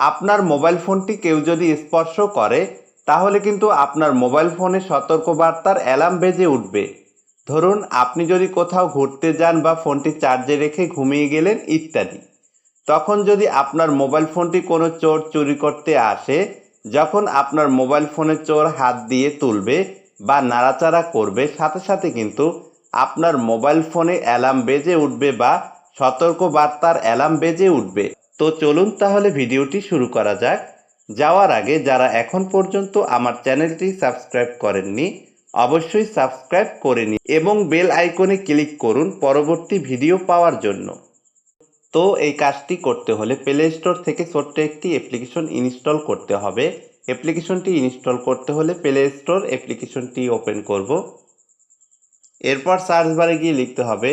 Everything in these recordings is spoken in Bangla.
আপনার মোবাইল ফোনটি কেউ যদি স্পর্শ করে, তাহলে কিন্তু আপনার মোবাইল ফোনে সতর্কবার্তার অ্যালার্ম বেজে উঠবে। ধরুন, আপনি যদি কোথাও ঘুরতে যান বা ফোনটি চার্জে রেখে ঘুমিয়ে গেলেন ইত্যাদি। তখন যদি আপনার মোবাইল ফোনটি কোনো চোর চুরি করতে আসে, যখন আপনার মোবাইল ফোনে চোর হাত দিয়ে তুলবে বা নাড়াচাড়া করবে, সাথে সাথে কিন্তু আপনার মোবাইল ফোনে অ্যালার্ম বেজে উঠবে বা সতর্ক বার্তার অ্যালার্ম বেজে উঠবে। তো চলুন তাহলে ভিডিওটি শুরু করা যাক। যাওয়ার আগে যারা এখন পর্যন্ত আমার চ্যানেলটি সাবস্ক্রাইব করেননি, অবশ্যই সাবস্ক্রাইব করে নিন এবং বেল আইকনে ক্লিক করুন পরবর্তী ভিডিও পাওয়ার জন্য। তো এই কাজটি করতে হলে প্লে স্টোর থেকে ছোট্ট একটি অ্যাপ্লিকেশন ইনস্টল করতে হবে। অ্যাপ্লিকেশনটি ইনস্টল করতে হলে প্লে স্টোর অ্যাপ্লিকেশনটি ওপেন করব। এরপর সার্চ বারে গিয়ে লিখতে হবে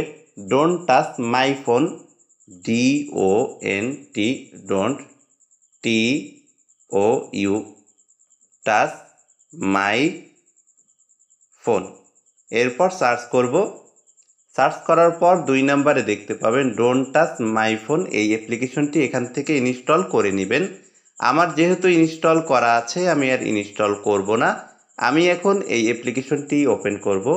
don't touch my phone D O N T don't T O U touch my phone এরপর সার্চ করব। সার্চ করার পর দুই নম্বরে দেখতে পাবেন ডোন্ট টাচ মাই ফোন এই অ্যাপ্লিকেশনটি এখান থেকে ইনস্টল করে নেবেন। আমার যেহেতু ইনস্টল করা আছে, আমি আর ইনস্টল করব না। আমি এখন এই অ্যাপ্লিকেশনটি ওপেন করব।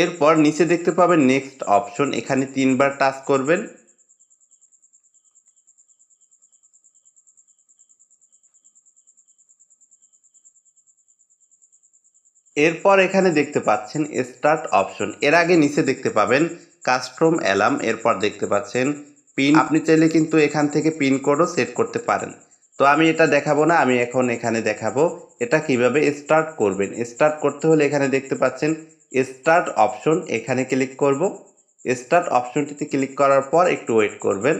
এরপর নিচে দেখতে পাবেন নেক্সট অপশন এখানে তিনবার টাচ করবেন। এরপর এখানে দেখতে পাচ্ছেন স্টার্ট অপশন এর আগে নিচে দেখতে পাবেন কাস্টম অ্যালার্ম এরপর দেখতে পাচ্ছেন পিন আপনি চাইলে কিন্তু এখান থেকে পিন কোডও সেট করতে পারেন। তো আমি এটা দেখাবো না, আমি এখন এখানে দেখাবো। এটা কীভাবে স্টার্ট করবেন? স্টার্ট করতে হলে এখানে দেখতে পাচ্ছেন স্টার্ট অপশন এখানে ক্লিক করব। স্টার্ট অপশনটিতে ক্লিক করার পর একটু ওয়েট করবেন।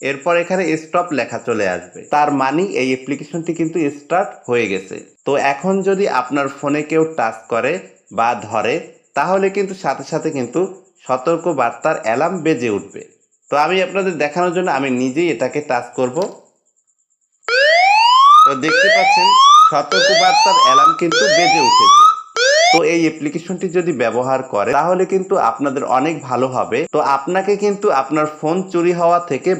এরপর এখানে স্টপ লেখা চলে আসবে। তার মানে এই অ্যাপ্লিকেশনটি কিন্তু স্টার্ট হয়ে গেছে। তো এখন যদি আপনার ফোনে কেউ টাচ করে বা ধরে, তাহলে কিন্তু সাথে সাথে কিন্তু সতর্ক বার্তার অ্যালার্ম বেজে উঠবে। তো আমি আপনাদের দেখানোর জন্য আমি নিজেই এটাকে টাচ করব। তো দেখতে পাচ্ছেন সতর্ক বার্তার অ্যালার্ম কিন্তু বেজে উঠেছে। তো এই অ্যাপ্লিকেশনটি যদি ব্যবহার করে, তাহলে কিন্তু আপনাদের অনেক ভালো হবে। তো আপনাকে কিন্তু আপনার ফোন চুরি হওয়া থেকে